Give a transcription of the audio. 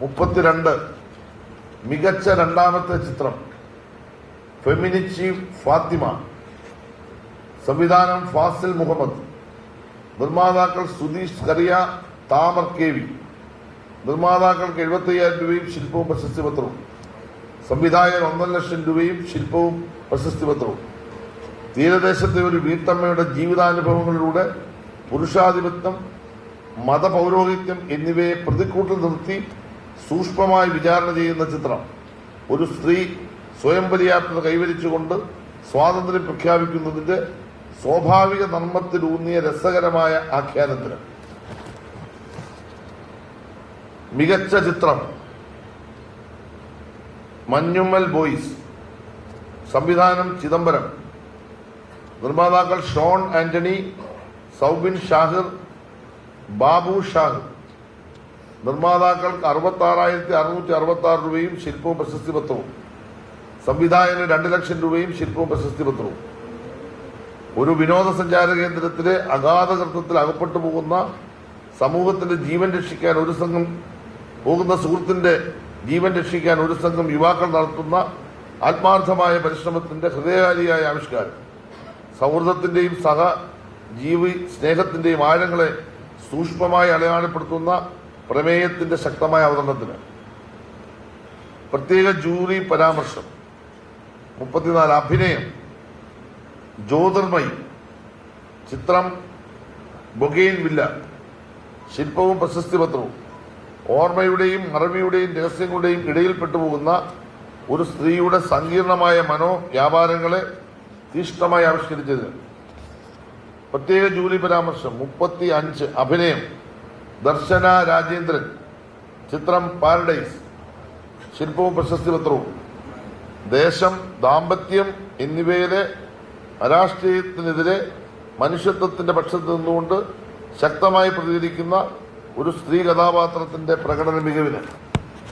മുപ്പത്തിരണ്ട്. മികച്ച രണ്ടാമത്തെ ചിത്രം ഫെമിനിച്ചി ഫാത്തിമ സംവിധാനം ഫാസിൽ മുഹമ്മദ് നിർമ്മാതാക്കൾ സുധീഷ് കറിയ താമർ കെ വി. നിർമ്മാതാക്കൾക്ക് എഴുപത്തയ്യായിരം രൂപയും ശില്പവും പ്രശസ്തി പത്രവും. സംവിധായകൻ ഒന്നര ലക്ഷം രൂപയും ശില്പവും പ്രശസ്തി പത്രവും. തീരദേശത്തെ ഒരു വീട്ടമ്മയുടെ ജീവിതാനുഭവങ്ങളിലൂടെ പുരുഷാധിപത്യം മതപൗരോഹിത്യം എന്നിവയെ പ്രതിക്കൂട്ടിൽ നിർത്തി സൂക്ഷ്മമായി വിചാരണ ചെയ്യുന്ന ചിത്രം. ഒരു സ്ത്രീ സ്വയം പര്യാപ്തത കൈവരിച്ചുകൊണ്ട് സ്വാതന്ത്ര്യം പ്രഖ്യാപിക്കുന്നതിന്റെ സ്വാഭാവിക നർമ്മത്തിലൂന്നിയ രസകരമായ ആഖ്യാനത്തിന്. മികച്ച ചിത്രം. മഞ്ഞുമ്മൽ ബോയ്സ്. സംവിധാനം ചിദംബരം. നിർമ്മാതാക്കൾ ഷോൺ ആന്റണി സൗബിൻ ഷാഹിർ ബാബു ഷാഹിർ. നിർമ്മാതാക്കൾക്ക് അറുപത്തി ആറായിരത്തി അറുന്നൂറ്റി അറുപത്തി ആറ് രൂപയും ശില്പവും പ്രശസ്തി പത്രവും. സംവിധായകന് രണ്ട് ലക്ഷം രൂപയും ശില്പവും പ്രശസ്തി പത്രവും. ഒരു വിനോദസഞ്ചാര കേന്ദ്രത്തിലെ അഗാധകൃത്വത്തിൽ അകപ്പെട്ടു പോകുന്ന സമൂഹത്തിന്റെ ജീവൻ രക്ഷിക്കാൻ ഒരു സംഘം പോകുന്ന സുഹൃത്തിന്റെ ജീവൻ രക്ഷിക്കാൻ ഒരു സംഘം യുവാക്കൾ നടത്തുന്ന ആത്മാർത്ഥമായ പരിശ്രമത്തിന്റെ ഹൃദയകാരിയായ ആവിഷ്കാരം സൗഹൃദത്തിന്റെയും സഹ ജീവി സ്നേഹത്തിന്റെയും ആഴങ്ങളെ സൂക്ഷ്മമായി അടയാളപ്പെടുത്തുന്ന പ്രമേയത്തിന്റെ ശക്തമായ അവതരണത്തിന്. പ്രത്യേക ജൂറി പരാമർശം. മുപ്പത്തിനാല് അഭിനയം. ജ്യോതിർമയി. ചിത്രം ബൊഗെയിൻ വില്ല. ശില്പവും പ്രശസ്തി പത്രവും ഓർമ്മയുടെയും മറവിയുടെയും രഹസ്യങ്ങളുടെയും ഇടയിൽപ്പെട്ടുപോകുന്ന ഒരു സ്ത്രീയുടെ സങ്കീർണമായ മനോ വ്യാപാരങ്ങളെ തീഷ്ണമായി ആവിഷ്കരിച്ചതിന്. പ്രത്യേക ജൂലി പരാമർശം. മുപ്പത്തി അഞ്ച് അഭിനയം. ദർശന രാജേന്ദ്രൻ ചിത്രം പാരഡൈസ് ശില്പവും പ്രശസ്തി പത്രവും. ദേശം ദാമ്പത്യം എന്നിവയിലെ അരാഷ്ട്രീയത്തിനെതിരെ മനുഷ്യത്വത്തിന്റെ പക്ഷത്ത് നിന്നുകൊണ്ട് ശക്തമായി പ്രതികരിക്കുന്ന ഒരു സ്ത്രീ കഥാപാത്രത്തിന്റെ പ്രകടന മികവിന്.